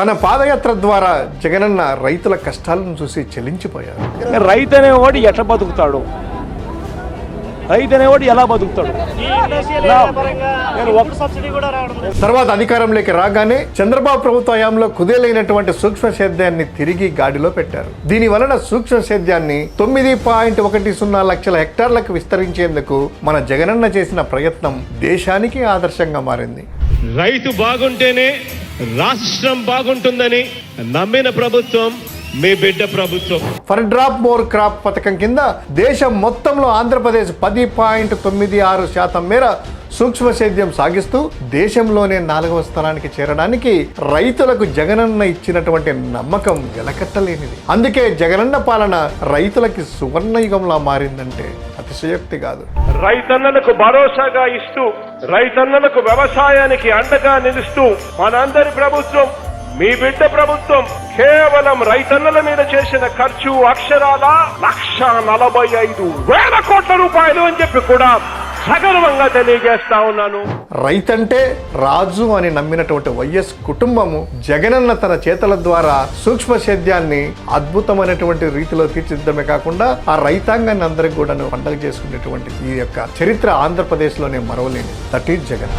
తన పాదయాత్ర ద్వారా జగనన్న రైతుల కష్టాలను చూసి చెలించిపోయారు. రైతు అనేవాడు ఎట్లా బతుకుతాడు? రైతు అనేవాడు ఎలా బతుకుతాడు? నేను ఒక- సబ్సిడీ కూడా రావడం లేదు. తర్వాత అధికారంలోకి రాగానే చంద్రబాబు ప్రభుత్వ హయాంలో కుదేలైనటువంటి సూక్ష్మ సేద్యాన్ని తిరిగి గాడిలో పెట్టారు. దీని వలన సూక్ష్మ సేద్యాన్ని తొమ్మిది పాయింట్ ఒకటి సున్నా లక్షల హెక్టార్లకు విస్తరించేందుకు మన జగనన్న చేసిన ప్రయత్నం దేశానికి ఆదర్శంగా మారింది. రైతు బాగుంటేనే రాష్ట్రం బాగుంటుందని నమ్మిన ప్రభుత్వం మీ బిడ్డ ప్రభుత్వం. ఫర్ డ్రాప్ మోర్ క్రాప్ పథకం కింద దేశం మొత్తంలో ఆంధ్రప్రదేశ్ పది పాయింట్ తొమ్మిది ఆరు శాతం మేర సూక్ష్మ సేద్యం సాగిస్తూ దేశంలోనే నాలుగవ స్థానానికి చేరడానికి రైతులకు జగనన్న ఇచ్చినటువంటి నమ్మకం వెలకట్టలేనిది. అందుకే జగనన్న పాలన రైతులకి సువర్ణయుగంలా మారిందంటే అతిశయోక్తి కాదు. రైతన్నలకు భరోసాగా ఇస్తూ రైతన్నలకు వ్యవసాయానికి అండగా నిలుస్తూ మనందరి ప్రభుత్వం మీ బిడ్డ ప్రభుత్వం కేవలం రైతన్నల మీద చేసిన ఖర్చు అక్షరాల లక్ష నలభై ఐదు వేల కోట్ల రూపాయలు అని చెప్పి కూడా సగర్వంగా తెలియజేస్తా ఉన్నాను. రైతంటే రాజు అని నమ్మినటువంటి వైఎస్ కుటుంబము జగనన్న తన చేతల ద్వారా సూక్ష్మ సేద్యాన్ని అద్భుతమైనటువంటి రీతిలో తీర్చిదిద్దమే కాకుండా ఆ రైతాంగాన్ని అందరికి కూడా పండగ చేసుకునేటువంటి ఈ యొక్క చరిత్ర ఆంధ్రప్రదేశ్లోనే మరవలేని దట్ ఈజ్ జగన్.